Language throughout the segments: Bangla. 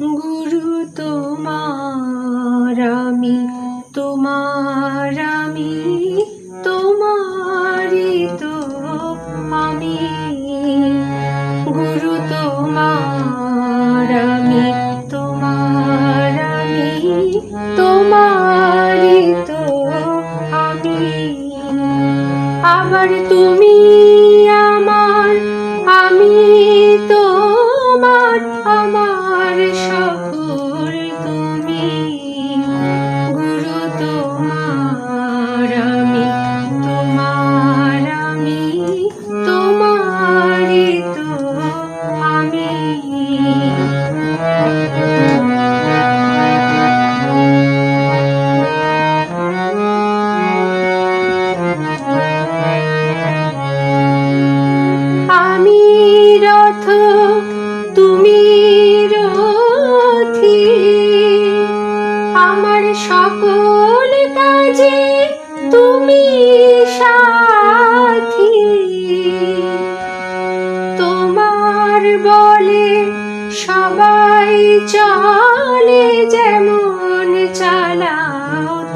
গুরু তোমার আমি তোমার আমি তোমারি তো আমি। গুরু তোমার আমি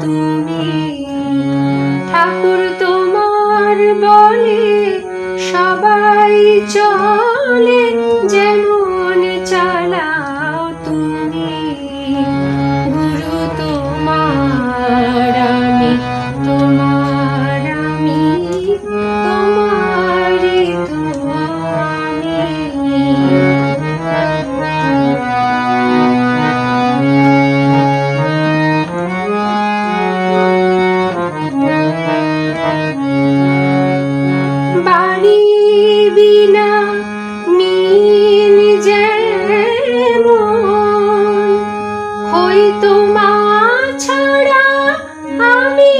তুমি ঠাকুর তোমার বলে সবাই চলে যেমন চালাও তুমি। তোমা ছাড়া আমি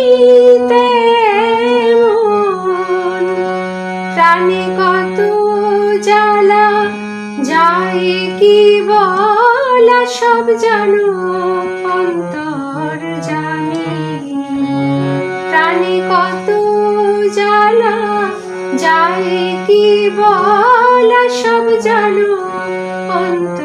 প্রাণে কত জ্বালা সব জানো, অন্তর জানি। প্রাণে কত জ্বালা যায় কি বলা সব জানো, অন্তর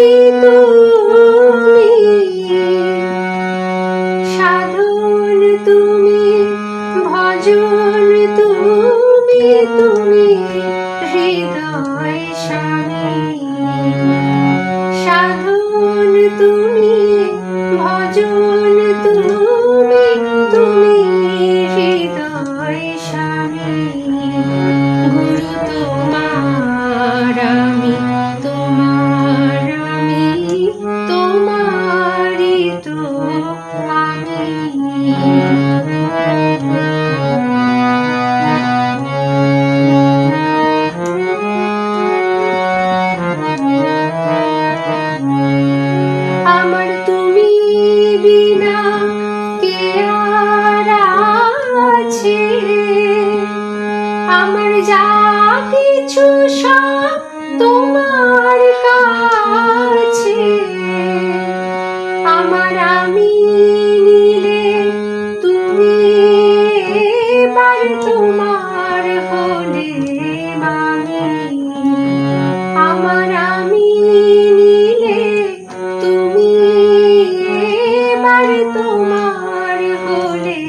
মুক্তি কিছু সব তোমার কাছে। আমার আমি নিলে তুমি এবার তোমার হলে মানে আমার আমি নিলে তুমি এবার তোমার হলে